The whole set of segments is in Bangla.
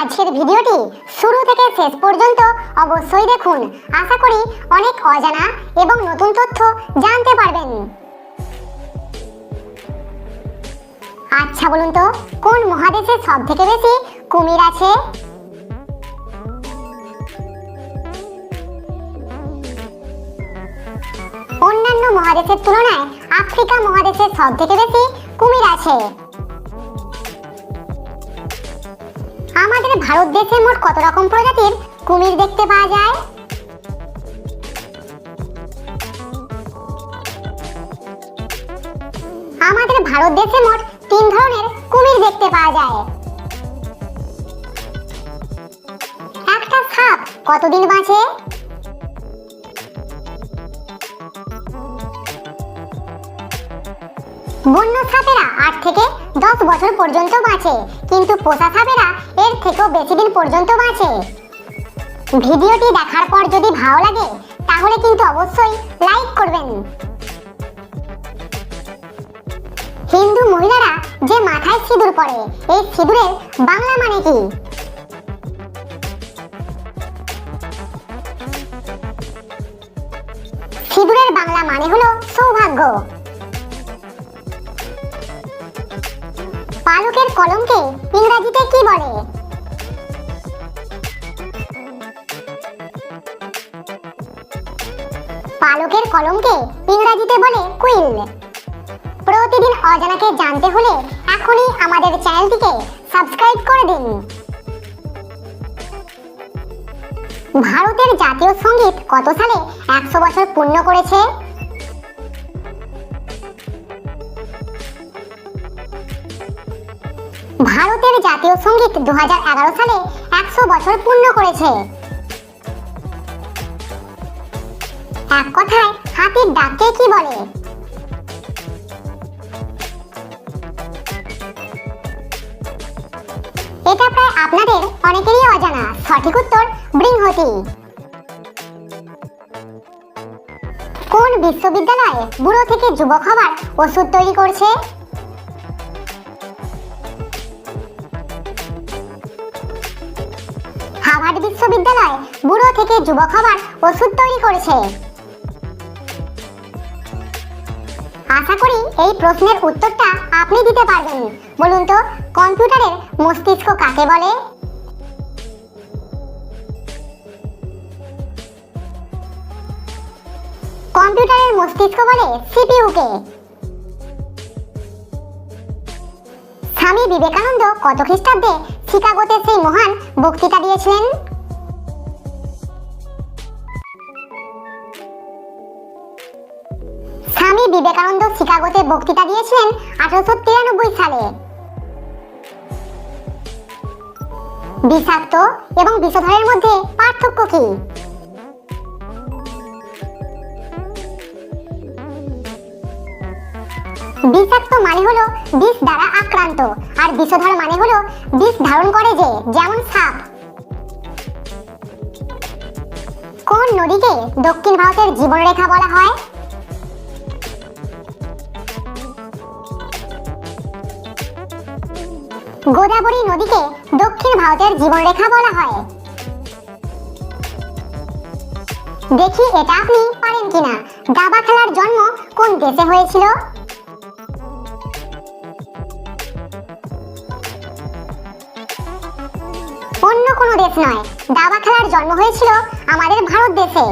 আজকের ভিডিওটি শুরু থেকে শেষ পর্যন্ত অবশ্যই দেখুন। আশা করি অনেক অজানা এবং নতুন তথ্য জানতে পারবেন। আচ্ছা বলুন তো, কোন মহাদেশে সব থেকে বেশি কুমির আছে? মহাদেশের তুলনায় আফ্রিকা মহাদেশে সব থেকে বেশি কুমির আছে। আমাদের ভারত দেশে মোট কত রকম প্রজাতির কুমির দেখতে পাওয়া যায়? আমাদের ভারত দেশে মোট তিন ধরনের কুমির দেখতে পাওয়া যায়। একটা সাপ কতদিন বাঁচে? বন্য সাপেরা আট থেকে দশ বছর পর্যন্ত বাঁচে, কিন্তু পোষা সাপেরা এর থেকেও বেশি দিন পর্যন্ত বাঁচে। ভিডিওটি দেখার পর যদি ভালো লাগে, তাহলে কিন্তু অবশ্যই লাইক করবেন। হিন্দু মহিলারা যে মাথায় সিঁদুর পরে, এই সিঁদুরের বাংলা মানে কি? পালকের কলমকে ইংরেজিতে কি বলে? পালকের কলমকে ইংরেজিতে বলে কুইল। প্রতিদিন অজানাকে জানতে হলে এখনই আমাদের চ্যানেলটিকে সাবস্ক্রাইব করে দিন। ভারতের জাতীয় সংগীত কত সালে একশো বছর পূর্ণ করেছে? জাতীয় সংগীত দু সালে একশো বছর পূর্ণ করেছে। এক কথায়, হাতির ডাককে কি বলে? এটা প্রায় আপনাদের অনেকেরই অজানা। সঠিক উত্তর, বৃহতি। কোন বিশ্ববিদ্যালয়ে বুড়ো থেকে যুবক হবার ওষুধ তৈরি করছে? বিশ্ববিদ্যালয় বুড়ো থেকে যুবক হবার ওষুধ তৈরি করেছে। আশা করি এই প্রশ্নের উত্তরটা আপনি দিতে পারবেন। বলুন তো, কম্পিউটারের মস্তিষ্ক কাকে বলে? কম্পিউটারের মস্তিষ্ক বলে স্বামী বিবেকানন্দ কত খ্রিস্টাব্দে শিকাগোতে সেই মহান বক্তৃতা দিয়েছিলেন? বিবেকানন্দ শিকাগোতে বক্তৃতা দিয়েছিলেন আঠারোশো তিরানব্বই সালে। বিষাক্ত এবং বিষধরের মধ্যে পার্থক্য কি? বিষাক্ত মানে হলো বিষ দ্বারা আক্রান্ত, আর বিষধর মানে হলো বিষ ধারণ করে যে, যেমন সাপ। কোন নদীকে দক্ষিণ ভারতের জীবনরেখা বলা হয়? গোদাবরী নদীকে দক্ষিণ ভারতের জীবনরেখা বলা হয়। দেখি এটা আপনি পারেন কিনা। দাবা খেলার জন্ম কোন দেশে হয়েছিল? অন্য কোনো দেশ নয়, দাবা খেলার জন্ম হয়েছিল আমাদের ভারত দেশে।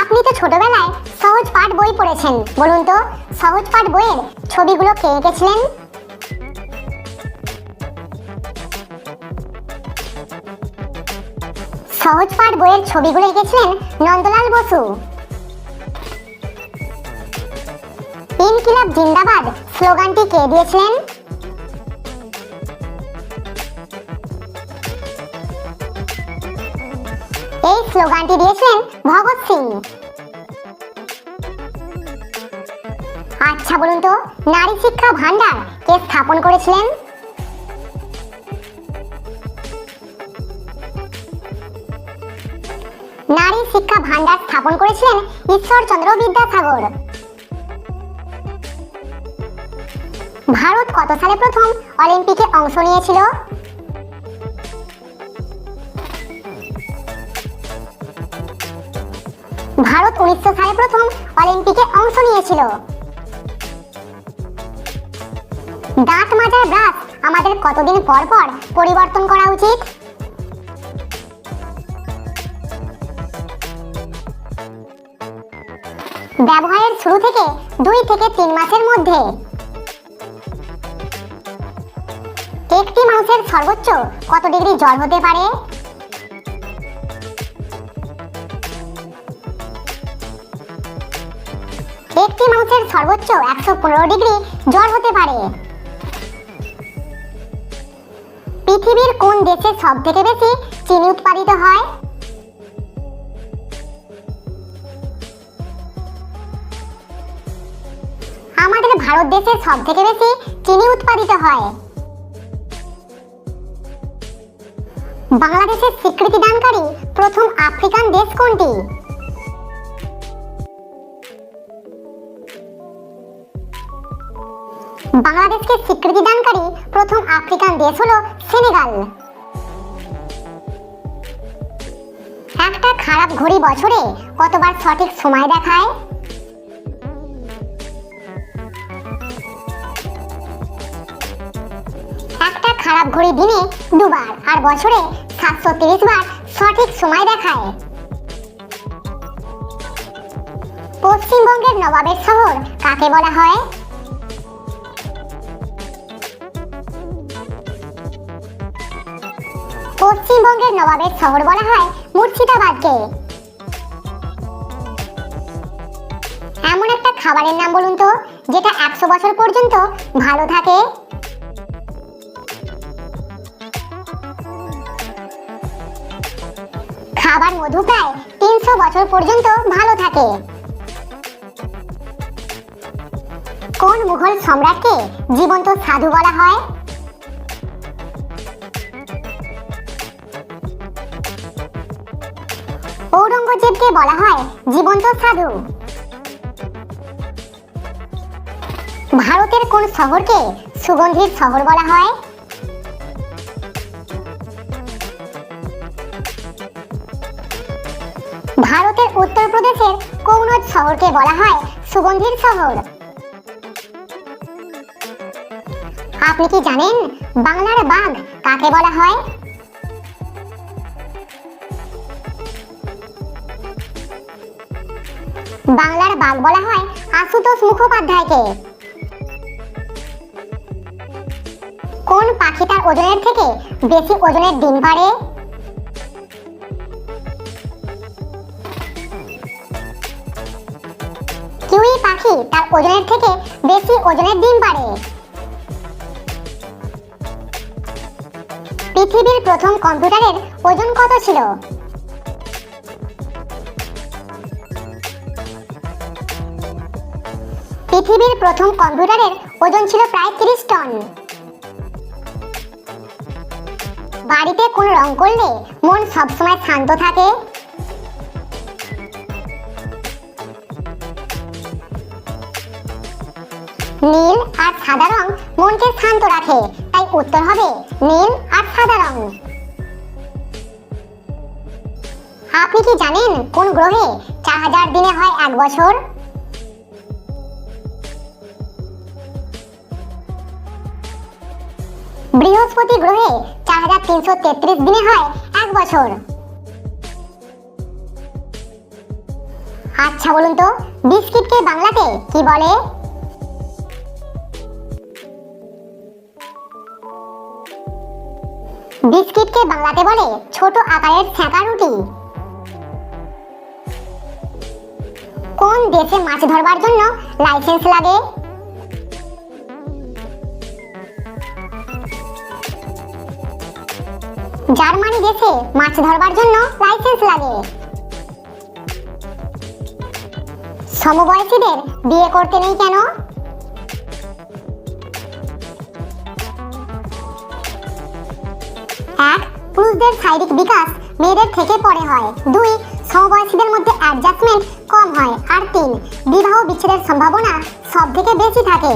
আপনি তো ছোটবেলায় সহজ পাঠ বই পড়েছেন, বলুন তো, সহজ পাঠ বইয়ের ছবিগুলো কে এঁকেছিলেন সহজ পাঠ বইয়ের ছবিগুলো এঁকেছিলেন নন্দলাল বসু। ইনকিলাব জিন্দাবাদ স্লোগানটি কে দিয়েছিলেন? এই স্লোগানটি দিয়েছিলেন ভগৎ সিং। আচ্ছা বলুন তো, নারী শিক্ষা ভান্ডার কে স্থাপন করেছিলেন? নারী শিক্ষা ভান্ডার স্থাপন করেছিলেন ঈশ্বরচন্দ্র বিদ্যাসাগর। ভারত কত সালে প্রথম অলিম্পিকে অংশ নিয়েছিল? ভারত উনিশশো সালে প্রথম অলিম্পিকে অংশ নিয়েছিল। দাঁত মাজার ব্রাশ। আমাদের কতদিন পর পর পরিবর্তন করা উচিত? ব্যবহারের শুরু থেকে দুই থেকে তিন মাসের মধ্যে। একটি মানুষের সর্বোচ্চ কত ডিগ্রি জ্বর হতে পারে? একটি মানুষের সর্বোচ্চ একশো পনেরো ডিগ্রি জ্বর হতে পারে। পৃথিবীর কোন দেশে সব থেকে বেশি চিনি উৎপাদিত হয়? আমাদের ভারত দেশে সব থেকে বেশি চিনি উৎপাদিত হয়। বাংলাদেশের স্বীকৃতি দানকারী প্রথম আফ্রিকান দেশ কোনটি? বাংলাদেশকে স্বীকৃতি দানকারী প্রথম আফ্রিকান দেশ হলো সেনেগাল। একটা খারাপ ঘড়ি বছরে কতবার সঠিক সময় দেখায়? একটা খারাপ ঘড়ি দিনে দুবার আর বছরে সাতশো তিরিশ বার সঠিক সময় দেখায়। পশ্চিমবঙ্গের নবাবের শহর কাকে বলা হয়? পশ্চিমবঙ্গের নবাবের শহর বলা হয় মুর্শিদাবাদকে। এমন একটা খাবারের নাম বলুন তো, যেটা একশো বছর পর্যন্ত ভালো থাকে। খাবার মধু প্রায় তিনশো বছর পর্যন্ত ভালো থাকে। কোন মুঘল সম্রাটকে জীবন্ত সাধু বলা হয়? ঔরঙ্গজেবকে বলা হয় জীবন্ত সাধু। ভারতের কোন শহরকে সুগন্ধির শহর বলা হয়? ভারতের উত্তরপ্রদেশের কৌনজ শহরকে বলা হয় সুগন্ধির শহর। আপনি কি জানেন বাংলার বাঘ কাকে বলা হয়? বাংলার বাঘ বলা হয় আশুতোষ মুখোপাধ্যায়কে। কোন পাখি তার ওজনের থেকে বেশি ওজনের ডিম পারে কিউই পাখি তার ওজনের থেকে বেশি ওজনের ডিম পারে পৃথিবীর প্রথম কম্পিউটারের ওজন কত ছিল? পৃথিবীর প্রথম কম্পিউটারের ওজন ছিল প্রায় তিরিশ টন। বাড়িতে কোন রং করলে মন সবসময় শান্ত থাকে। নীল আর সাদা রং মনকে শান্ত রাখে, তাই উত্তর হবে নীল আর সাদা রং। আপনি কি জানেন কোন গ্রহে চার হাজার দিনে হয় এক বছর? বৃহস্পতি গ্রহে চার হাজার তিনশো তেত্রিশ দিনে হয় এক বছর। আচ্ছা বলুন তো বিস্কিটকে বাংলাতে কি বলে? বিস্কিটকে বাংলাতে বলে ছোট আকারের ছ্যাঁকা রুটি। কোন দেশে মাছ ধরবার জন্য লাইসেন্স লাগে? জার্মানি দেশে মাছ ধরবার জন্য লাইসেন্স লাগে। সমবয়সীদের বিয়ে করতে নেই কেন? এক, পুরুষদের শারীরিক বিকাশ মেয়েদের থেকে পরে হয়। দুই, সমবয়সীদের মধ্যে অ্যাডজাস্টমেন্ট কম হয়। আর তিন, বিবাহ বিচ্ছেদের সম্ভাবনা সব থেকে বেশি থাকে।